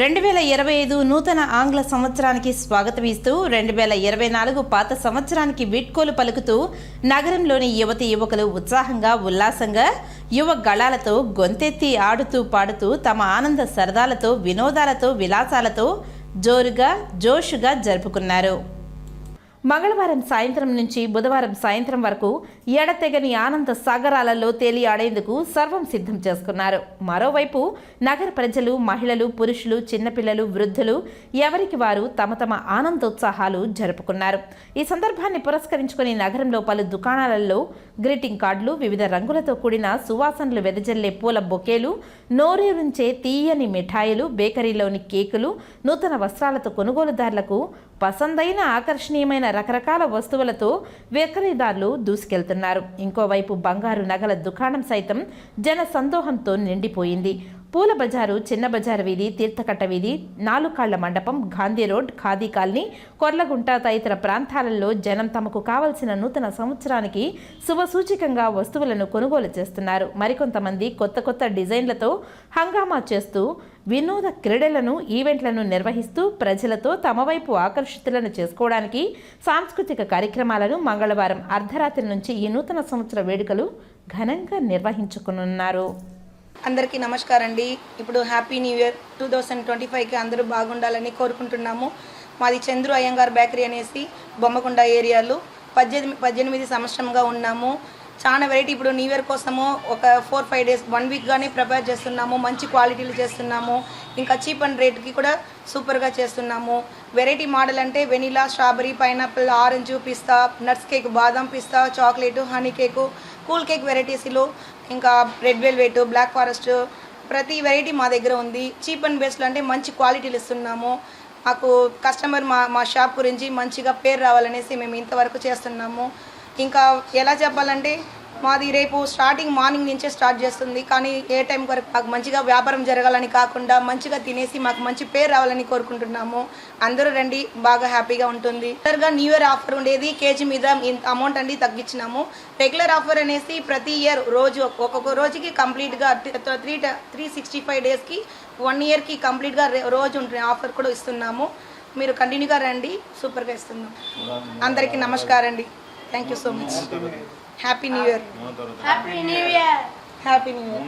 రెండు వేల ఇరవై ఐదు నూతన ఆంగ్ల సంవత్సరానికి స్వాగతం ఇస్తూ రెండు వేల ఇరవై నాలుగు పాత సంవత్సరానికి వీడ్కోలు పలుకుతూ నగరంలోని యువతి యువకులు ఉత్సాహంగా ఉల్లాసంగా యువ గళాలతో గొంతెత్తి ఆడుతూ పాడుతూ తమ ఆనంద సరదాలతో వినోదాలతో విలాసాలతో జోరుగా జోషుగా జరుపుకున్నారు. మంగళవారం సాయంత్రం నుంచి బుధవారం సాయంత్రం వరకు ఎడతెగని ఆనంద సాగరాలలో తేలియాడేందుకు సర్వం సిద్ధం చేసుకున్నారు. మరోవైపు నగర ప్రజలు మహిళలు పురుషులు చిన్నపిల్లలు వృద్ధులు ఎవరికి వారు తమ తమ ఆనందోత్సాహాలు జరుపుకున్నారు. ఈ సందర్భాన్ని పురస్కరించుకుని నగరంలో పలు దుకాణాలలో గ్రీటింగ్ కార్డులు వివిధ రంగులతో కూడిన సువాసనలు వెదజల్లే పూల బొకేలు నోరూరించే తీయని మిఠాయిలు బేకరీలోని కేకులు నూతన వస్త్రాలతో కొనుగోలుదారులకు పసందైన ఆకర్షణీయమైన రకరకాల వస్తువులతో విక్రయదారులు దూసుకెళ్తున్నారు. ఇంకోవైపు బంగారు నగల దుకాణం సైతం జన సందోహంతో నిండిపోయింది. పూల బజారు చిన్న బజారు వీధి తీర్థకట్ట వీధి నాలుకాళ్ళ మండపం గాంధీ రోడ్ ఖాదీ కాలనీ కొర్లగుంట తదితర ప్రాంతాలలో జనం తమకు కావలసిన నూతన సంవత్సరానికి శుభసూచికంగా వస్తువులను కొనుగోలు చేస్తున్నారు. మరికొంతమంది కొత్త కొత్త డిజైన్లతో హంగామా చేస్తూ వినోద క్రీడలను ఈవెంట్లను నిర్వహిస్తూ ప్రజలతో తమ వైపు ఆకర్షితులను చేసుకోవడానికి సాంస్కృతిక కార్యక్రమాలను మంగళవారం అర్ధరాత్రి నుంచి ఈ నూతన సంవత్సర వేడుకలు ఘనంగా నిర్వహించుకునున్నారు. అందరికీ నమస్కారం అండి ఇప్పుడు happy new year two thousand twenty ఫైవ్కి అందరూ బాగుండాలని కోరుకుంటున్నాము. మాది చంద్రు అయ్యంగార్ బేకరీ అనేసి బొమ్మకొండ ఏరియాలో పద్దెనిమిది పద్దెనిమిది సంవత్సరంగా ఉన్నాము. చాలా వెరైటీ ఇప్పుడు న్యూ ఇయర్ కోసము ఒక ఫోర్ ఫైవ్ డేస్ వన్ వీక్గానే ప్రిపేర్ చేస్తున్నాము మంచి క్వాలిటీలు చేస్తున్నాము ఇంకా చీప్ అండ్ రేట్కి కూడా సూపర్గా చేస్తున్నాము. వెరైటీ మోడల్ అంటే వెనిలా స్ట్రాబెరీ పైనాపిల్ ఆరెంజ్ పిస్తా నట్స్ కేక్ బాదం పిస్తా chocolate honey cake cool cake వెరైటీస్లో ఇంకా రెడ్ వెల్వెట్ బ్లాక్ ఫారెస్ట్ ప్రతి వెరైటీ మా దగ్గర ఉంది. చీప్ అండ్ బెస్ట్లో అంటే మంచి క్వాలిటీలు ఇస్తున్నాము. మాకు కస్టమర్ మా మా షాప్ గురించి మంచిగా పేరు రావాలనేసి మేము ఇంతవరకు చేస్తున్నాము. ఇంకా ఎలా చెప్పాలంటే మాది రేపు స్టార్టింగ్ మార్నింగ్ నుంచే స్టార్ట్ చేస్తుంది. కానీ ఏ టైం వరకు మాకు మంచిగా వ్యాపారం జరగాలని కాకుండా మంచిగా తినేసి మాకు మంచి పేరు రావాలని కోరుకుంటున్నాము. అందరూ రండి బాగా హ్యాపీగా ఉంటుంది. రెగ్యులర్గా న్యూ ఇయర్ ఆఫర్ ఉండేది కేజీ మీద ఇంత అమౌంట్ అండి తగ్గించినాము. రెగ్యులర్ ఆఫర్ అనేసి ప్రతి ఇయర్ రోజు ఒక్కొక్క రోజుకి కంప్లీట్గా త్రీ త్రీ సిక్స్టీ ఫైవ్ డేస్కి వన్ ఇయర్కి కంప్లీట్గా రోజు ఉంటుంది ఆఫర్ కూడా ఇస్తున్నాము. మీరు కంటిన్యూగా రండి సూపర్గా ఇస్తున్నాం. అందరికీ నమస్కారం అండి. Thank you so much happy new year Happy New Year! Happy new year